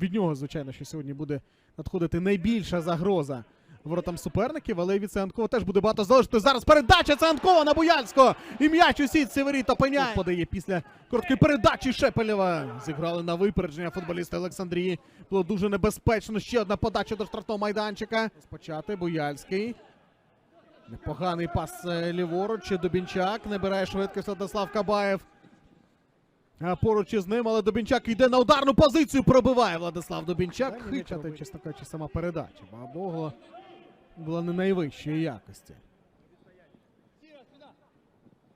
від нього, звичайно, що сьогодні буде надходити найбільша загроза воротам суперників, але від Циганкова теж буде багато залежати. Зараз передача Циганкова на Буяльського. І м'яч у сітці воріт опиняє. Подає після короткої передачі Шепелєва. Зіграли на випередження футболісти Олександрії. Було дуже небезпечно. Ще одна подача до штрафного майданчика. Спочати Буяльський. Непоганий пас е, ліворуч. Дубінчак. Набирає швидкість Владислав Кабаєв. Поруч із ним, але Дубінчак йде на ударну позицію. Пробиває Владислав Дубінчак. Хоча, чесно кажучи, сама передача. Богу була не найвищої якості.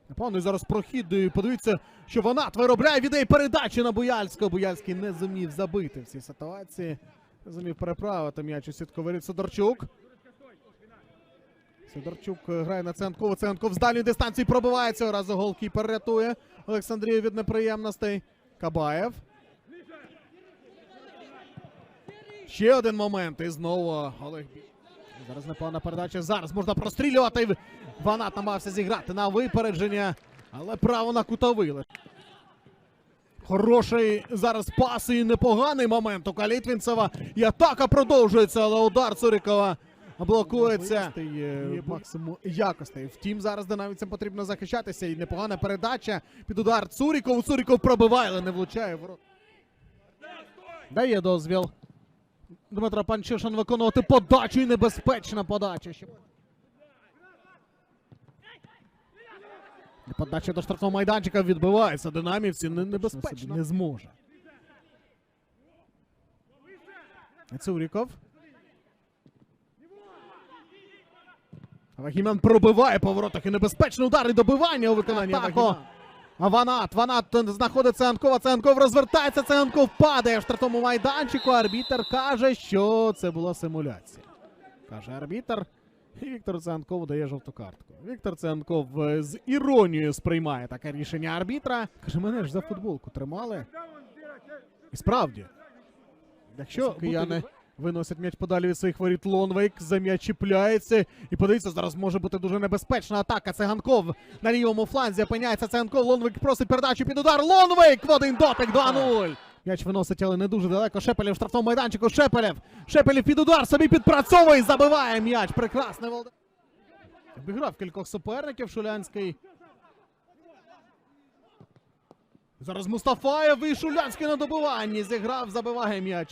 Напевно, і зараз прохід. Подивіться, що вона виробляє від неї передачі на Буяльського. Буяльський не зумів забити в цій ситуації. Не зумів переправити м'яч у сітковий Сидорчук. Сидорчук е, грає на Ценкова. Ценков з дальньої дистанції пробиває цього разу голкіпер рятує Олександрію від неприємностей. Кабаєв. Ще один момент. І знову Олег Зараз непогана передача. Зараз можна прострілювати. Ванат намагався зіграти на випередження, але право на кутовий. Хороший зараз пас і непоганий момент у Калітвінцева. І атака продовжується, але удар Цурікова блокується. Є максимум якостей. Втім, зараз динамівцям потрібно захищатися. І непогана передача під удар Цуріков. Цуріков пробиває, але не влучає ворот. Дає дозвіл. Дмитро Панчишин виконувати подачу і небезпечна подача. Подача до штрафного майданчика відбивається. Динамівці не небезпечно не зможе. Цуріков. Вагімян пробиває по воротах і небезпечний удар і добивання у виконанні Вагімян. А Ванат, Ванат знаходиться Анкова, Циганков розвертається, Циганков падає в штрафному майданчику. Арбітер каже, що це була симуляція. Каже арбітер. І Віктор Циганков дає жовту картку. Віктор Циганков е, з іронією сприймає таке рішення арбітра. Каже, мене ж за футболку тримали. І справді, якщо кияни виносять м'яч подалі від своїх воріт, Лонвейк за м'яч чіпляється. І подивіться, зараз може бути дуже небезпечна атака. Циганков на лівому фланзі опиняється Циганков. Лонвейк просить передачу під удар. Лонвейк в один дотик 2-0. М'яч виносить, але не дуже далеко. Шепелєв в штрафному майданчику. Шепелєв. Шепелєв під удар собі підпрацьовує. Забиває м'яч. Прекрасний Володимир. Обіграв кількох суперників Шулянський. Зараз Мустафаєв і Шулянський на добиванні. Зіграв, забиває м'яч.